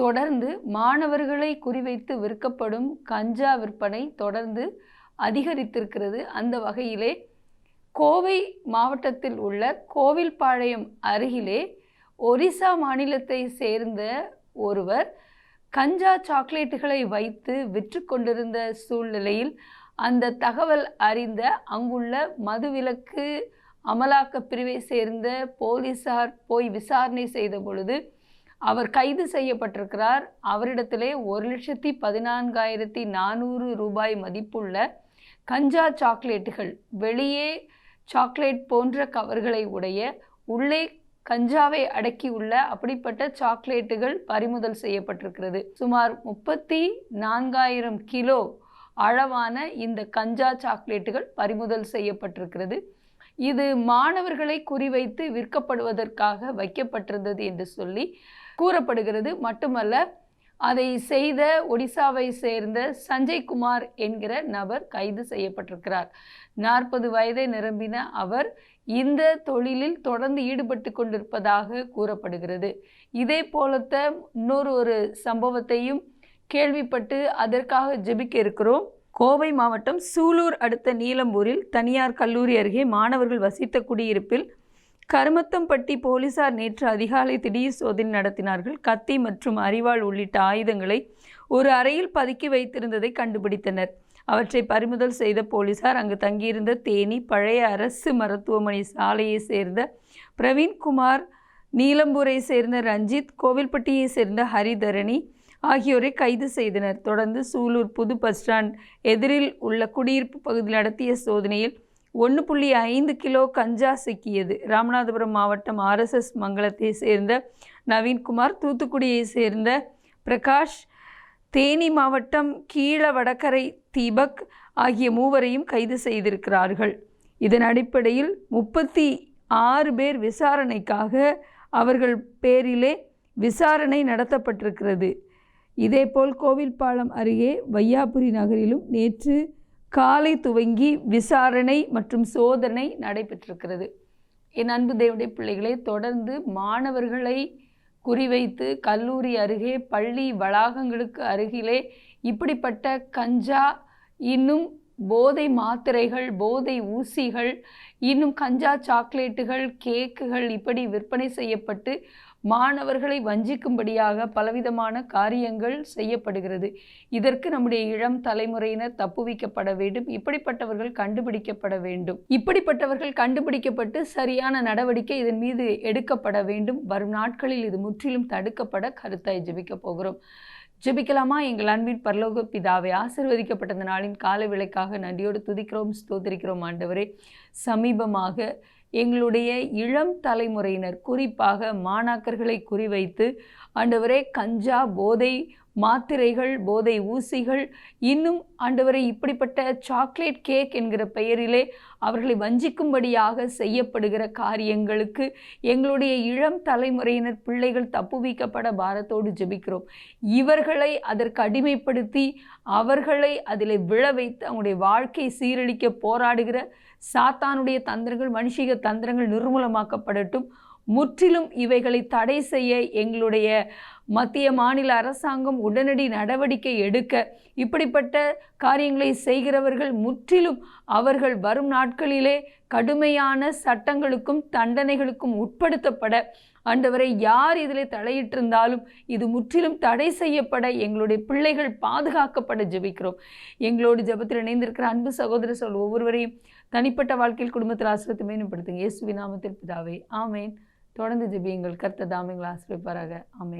தொடர்ந்து மாணவர்களை குறிவைத்து விற்கப்படும் கஞ்சா விற்பனை தொடர்ந்து அதிகரித்திருக்கிறது. அந்த வகையிலே கோவை மாவட்டத்தில் உள்ள கோவில்பாளையம் அருகிலே ஒரிசா மாநிலத்தை சேர்ந்த ஒருவர் கஞ்சா சாக்லேட்டுகளை வைத்து விற்று கொண்டிருந்த சூழ்நிலையில் அந்த தகவல் அறிந்த அங்குள்ள மதுவிலக்கு அமலாக்க பிரிவை சேர்ந்த போலீசார் போய் விசாரணை செய்த பொழுது அவர் கைது செய்யப்பட்டிருக்கிறார். அவரிடத்திலே ஒரு லட்சத்தி பதினான்காயிரத்தி நானூறு ரூபாய் மதிப்புள்ள கஞ்சா சாக்லேட்டுகள் வெளியே சாக்லேட் போன்ற கவர்களை உடைய உள்ளே கஞ்சாவை அடக்கியுள்ள அப்படிப்பட்ட சாக்லேட்டுகள் பறிமுதல் செய்யப்பட்டிருக்கிறது. சுமார் முப்பத்தி நான்காயிரம் கிலோ அளவான இந்த கஞ்சா சாக்லேட்டுகள் பறிமுதல் செய்யப்பட்டிருக்கிறது. இது மாணவர்களை குறிவைத்து விற்கப்படுவதற்காக வைக்கப்பட்டிருந்தது என்று சொல்லி கூறப்படுகிறது. மட்டுமல்ல அதை செய்த ஒடிசாவை சேர்ந்த சஞ்சய் குமார் என்கிற நபர் கைது செய்யப்பட்டிருக்கிறார். நாற்பது வயதை நிரம்பின அவர் இந்த தொழிலில் தொடர்ந்து ஈடுபட்டு கொண்டிருப்பதாக கூறப்படுகிறது. இதே போலத்த இன்னொரு ஒரு சம்பவத்தையும் கேள்விப்பட்டு அதற்காக ஜெபிக்க இருக்கிறோம். கோவை மாவட்டம் சூலூர் அடுத்த நீலம்பூரில் தனியார் கல்லூரி அருகே மாணவர்கள் வசித்த குடியிருப்பில் கருமத்தம்பட்டி போலீசார் நேற்று அதிகாலை திடீர் சோதனை நடத்தினார்கள். கத்தி மற்றும் அரிவாள் உள்ளிட்ட ஆயுதங்களை ஒரு அறையில் பதுக்கி வைத்திருந்ததை கண்டுபிடித்தனர். அவற்றை பறிமுதல் செய்த போலீசார் அங்கு தங்கியிருந்த தேனி பழைய அரசு மருத்துவமனை சாலையை சேர்ந்த பிரவீன்குமார் நீலம்பூரை சேர்ந்த ரஞ்சித் கோவில்பட்டியை சேர்ந்த ஹரிதரணி ஆகியோரை கைது செய்தனர். தொடர்ந்து சூலூர் புது பஸ் ஸ்டாண்ட் எதிரில் உள்ள குடியிருப்பு பகுதியில் நடத்திய சோதனையில் ஒன்று புள்ளி ஐந்து கிலோ கஞ்சா சிக்கியது. ராமநாதபுரம் மாவட்டம் ஆர்எஸ்எஸ் மங்கலத்தை சேர்ந்த நவீன்குமார் தூத்துக்குடியை சேர்ந்த பிரகாஷ் தேனி மாவட்டம் கீழ வடகரை தீபக் ஆகிய மூவரையும் கைது செய்திருக்கிறார்கள். இதன் அடிப்படையில் முப்பத்தி ஆறு பேர் விசாரணைக்காக அவர்கள் பேரிலே விசாரணை நடத்தப்பட்டிருக்கிறது. இதேபோல் கோவில்பாலம் அருகே வையாபுரி நகரிலும் நேற்று காலை துவங்கி விசாரணை மற்றும் சோதனை நடைபெற்றிருக்கிறது. என் அன்பு தேவடைய பிள்ளைகளை தொடர்ந்து மாணவர்களை குறிவைத்து கல்லூரி அருகே பள்ளி வளாகங்களுக்கு அருகிலே இப்படிப்பட்ட கஞ்சா இன்னும் போதை மாத்திரைகள் போதை ஊசிகள் இன்னும் கஞ்சா சாக்லேட்டுகள் கேக்குகள் இப்படி விற்பனை செய்யப்பட்டு மாணவர்களை வஞ்சிக்கும்படியாக பலவிதமான காரியங்கள் செய்யப்படுகிறது. இதற்கு நம்முடைய இளம் தலைமுறையினர் தப்புவிக்கப்பட வேண்டும். இப்படிப்பட்டவர்கள் கண்டுபிடிக்கப்பட வேண்டும். இப்படிப்பட்டவர்கள் கண்டுபிடிக்கப்பட்டு சரியான நடவடிக்கை இதன் மீது எடுக்கப்பட வேண்டும். வரும் நாட்களில் இது முற்றிலும் தடுக்கப்பட கருத்தாய் ஜெபிக்கப் போகிறோம். ஜெபிக்கலாமா? எங்கள் அன்பின் பரலோக பிதாவை ஆசிர்வதிக்கப்பட்ட நாளின் கால விலைக்காக நன்றியோடு துதிக்கிறோம் ஸ்தோத்திரிக்கிறோம் ஆண்டவரே. சமீபமாக எங்களுடைய இளம் தலைமுறையினர் குறிப்பாக மாணாக்கர்களை குறிவைத்து ஆண்டவரே கஞ்சா போதை மாத்திரைகள் போதை ஊசிகள் இன்னும் ஆண்டவரை இப்படிப்பட்ட சாக்லேட் கேக் என்கிற பெயரிலே அவர்களை வஞ்சிக்கும்படியாக செய்யப்படுகிற காரியங்களுக்கு எங்களுடைய இளம் தலைமுறையினர் பிள்ளைகள் தப்புவிக்கப்பட பாரத்தோடு ஜெபிக்கிறோம். இவர்களை அதற்கு அடிமைப்படுத்தி அவர்களை அதில் விழ வைத்து அவங்களுடைய வாழ்க்கை சீரழிக்க போராடுகிற சாத்தானுடைய தந்திரங்கள் மனுஷிக தந்திரங்கள் நிர்மூலமாக்கப்படட்டும். முற்றிலும் இவைகளை தடை செய்ய எங்களுடைய மத்திய மாநில அரசாங்கம் உடனடி நடவடிக்கை எடுக்க இப்படிப்பட்ட காரியங்களை செய்கிறவர்கள் முற்றிலும் அவர்கள் வரும் நாட்களிலே கடுமையான சட்டங்களுக்கும் தண்டனைகளுக்கும் உட்படுத்தப்பட ஆண்டவரை யார் இதில் தலையிட்டிருந்தாலும் இது முற்றிலும் தடை செய்யப்பட எங்களுடைய பிள்ளைகள் பாதுகாக்கப்பட ஜெபிக்கிறோம். எங்களோடு ஜெபத்தில் இணைந்திருக்கிற அன்பு சகோதர சொல் ஒவ்வொருவரையும் தனிப்பட்ட வாழ்க்கையில் குடும்பத்தில் ஆசிரியத்தை மேம்படுத்துங்க இயேசுவி நாமத்தில் பிதாவே ஆமேன். தொடர்ந்து ஜெபியுங்கள். கர்த்த தாமிங்களை ஆசிரியப்பாராக ஆமேன்.